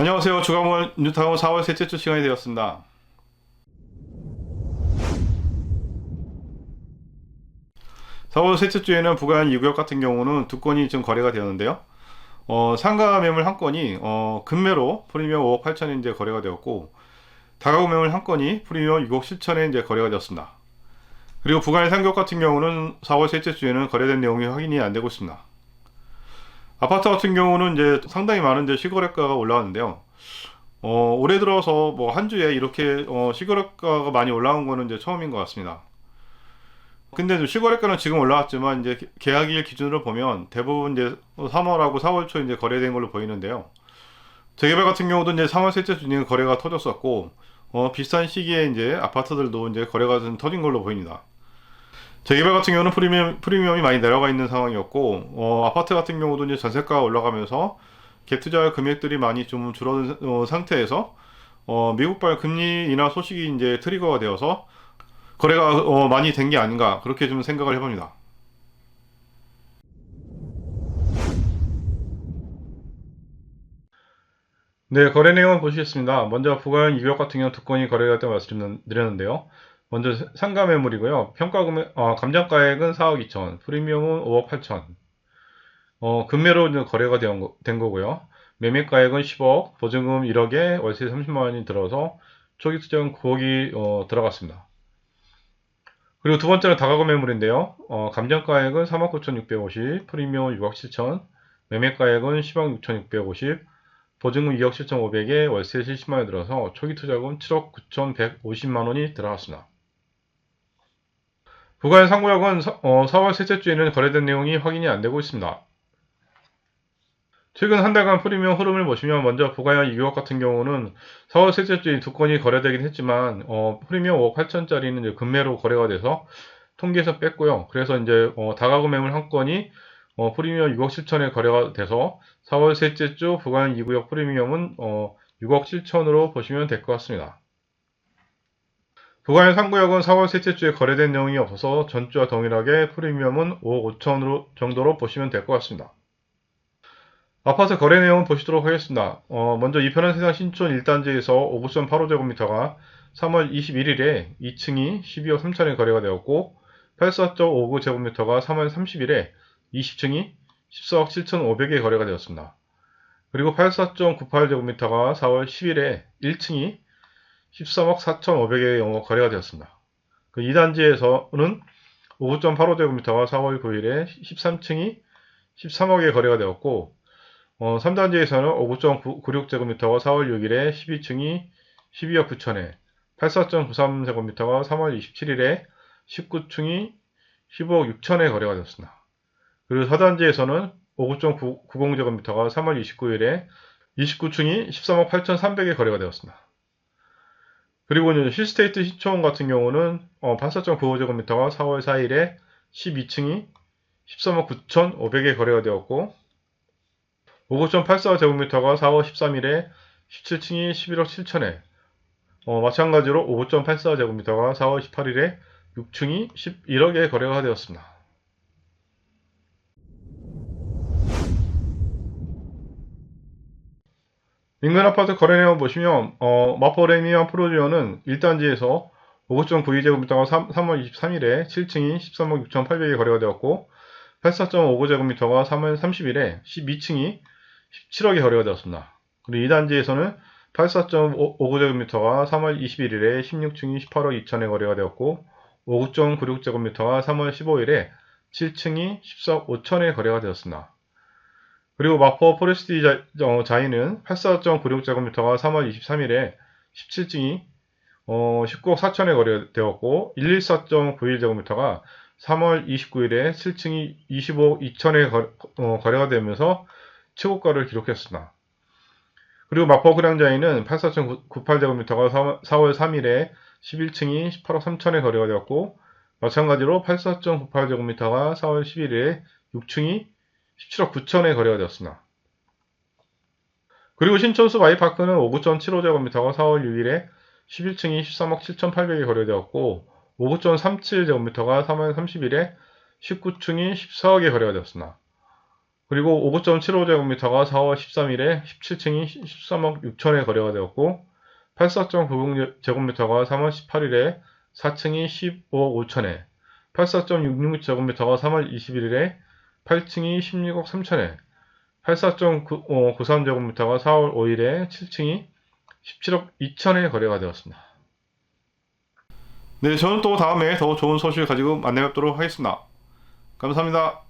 안녕하세요. 주간문 뉴타운 4월 셋째 주 시간이 되었습니다. 사월 셋째 주에는 부가한 2구역 같은 경우는 두 건이 지금 거래가 되었는데요. 어, 상가 매물 한 건이 어, 금매로 프리미엄 5억 8천에 이제 거래가 되었고 다가구 매물 한 건이 프리미엄 6억 7천에 이제 거래가 되었습니다. 그리고 부가의 상격 같은 경우는 4월 셋째 주에는 거래된 내용이 확인이 안 되고 있습니다. 아파트 같은 경우는 이제 상당히 많은 이제 시거래가가 올라왔는데요. 어, 올해 들어서 뭐 한 주에 이렇게 어, 시거래가가 많이 올라온 거는 이제 처음인 것 같습니다. 근데 시거래가는 지금 올라왔지만 이제 계- 계약일 기준으로 보면 대부분 이제 3월하고 4월 초 이제 거래된 걸로 보이는데요. 재개발 같은 경우도 이제 3월 셋째 주에 거래가 터졌었고 어, 비슷한 시기에 이제 아파트들도 이제 거래가 좀 터진 걸로 보입니다. 재개발 같은 경우는 프리미엄, 프리미엄이 많이 내려가 있는 상황이었고 어, 아파트 같은 경우도 이제 전세가가 올라가면서 갭 투자 금액들이 많이 좀 줄어든 어, 상태에서 어, 미국발 금리 인하 소식이 이제 트리거가 되어서 거래가 어, 많이 된 게 아닌가 그렇게 좀 생각을 해봅니다. 네, 거래 내용을 보시겠습니다. 먼저 부가형 200 같은 경우 두 건이 거래가 됐다고 말씀드렸는데요. 먼저 상가 매물이고요. 평가 금액, 어, 감정가액은 4억 2천, 프리미엄은 5억 8천. 어, 금매로 거래가 된, 거, 된 거고요. 매매가액은 10억, 보증금 1억에 월세 30만 원이 들어서 초기 투자금 9억이 어, 들어갔습니다. 그리고 두 번째는 다가구 매물인데요. 어, 감정가액은 3억 9,650, 프리미엄 6억 7천, 매매가액은 10억 6,650, 보증금 2억 7,500에 월세 70만 원이 들어서 초기 투자금 7억 9,150만 원이 들어갔습니다. 부가의 상구역은 사, 어, 4월 셋째 주에는 거래된 내용이 확인이 안 되고 있습니다. 최근 한 달간 프리미엄 흐름을 보시면 먼저 부가형 2억 같은 경우는 4월 셋째 주에 두 건이 거래되긴 했지만 어, 프리미엄 5억 8천짜리는 이제 금매로 거래가 돼서 통계에서 뺐고요. 그래서 이제 어, 다가구 매물 한 건이 어, 프리미엄 6억 7천에 거래가 돼서 4월 셋째 주 부가형 2구역 프리미엄은 어, 6억 7천으로 보시면 될 것 같습니다. 부가형 3구역은 4월 셋째 주에 거래된 내용이 없어서 전주와 동일하게 프리미엄은 5억 5천 정도로 보시면 될 것 같습니다. 아파트 거래 내용 보시도록 하겠습니다. 어, 먼저 이편한 세상 신촌 1단지에서 59.85제곱미터가 3월 21일에 2층이 12억 3천에 거래가 되었고 84.59제곱미터가 3월 30일에 20층이 14억 7,500에 거래가 되었습니다. 그리고 84.98제곱미터가 4월 10일에 1층이 13억 4,500에 거래가 되었습니다. 그 2단지에서는 59.85제곱미터가 4월 9일에 13층이 13억에 거래가 되었고 어, 3단지에서는 59.96제곱미터가 4월 6일에 12층이 12억 9천에 84.93제곱미터가 3월 27일에 19층이 15억 6천에 거래가 되었습니다. 그리고 4단지에서는 59.90제곱미터가 3월 29일에 29층이 13억 8,300에 거래가 되었습니다. 그리고 이제 힐스테이트 시촌 같은 경우는 어, 84.95제곱미터가 4월 4일에 12층이 13억 9,500에 거래가 되었고 59.84제곱미터가 4월 13일에 17층이 11억 7천에 어, 마찬가지로 59.84제곱미터가 4월 18일에 6층이 11억에 거래가 되었습니다. 인근 아파트 거래 내용 보시면 어, 마포레미안 프로지오는 1단지에서 59.92제곱미터가 3, 3월 23일에 7층이 13억 6,800에 거래가 되었고 84.59제곱미터가 3월 30일에 12층이 17억에 거래가 되었습니다. 그리고 2단지에서는 84.59제곱미터가 3월 21일에 16층이 18억 2천에 거래가 되었고 59.96제곱미터가 3월 15일에 7층이 14억 5천에 거래가 되었습니다. 그리고 마포 포레스티 자, 어, 자이는 84.96제곱미터가 3월 23일에 17층이 어, 19억 4천에 거래되었고 114.91제곱미터가 3월 29일에 7층이 25억 2천에 거, 어, 거래가 되면서 최고가를 기록했습니다. 그리고 마포 그랑자이는 84.98제곱미터가 4월 3일에 11층이 18억 3천에 거래가 되었고 마찬가지로 84.98제곱미터가 4월 11일에 6층이 17억 9천에 거래가 되었습니다. 그리고 신촌수 마이파크는 59.75제곱미터가 4월 6일에 11층이 13억 7,800에 거래되었고 59.37제곱미터가 3월 30일에 19층이 14억에 거래가 되었습니다. 그리고 59.75제곱미터가 4월 13일에 17층이 13억 6천에 거래가 되었고 84.90제곱미터가 3월 18일에 4층이 15억 5천에 84.66제곱미터가 3월 21일에 8층이 16억 3천에 84.93제곱미터가 4월 5일에 7층이 17억 2천에 거래가 되었습니다. 네, 저는 또 다음에 더 좋은 소식을 가지고 만나 뵙도록 하겠습니다. 감사합니다.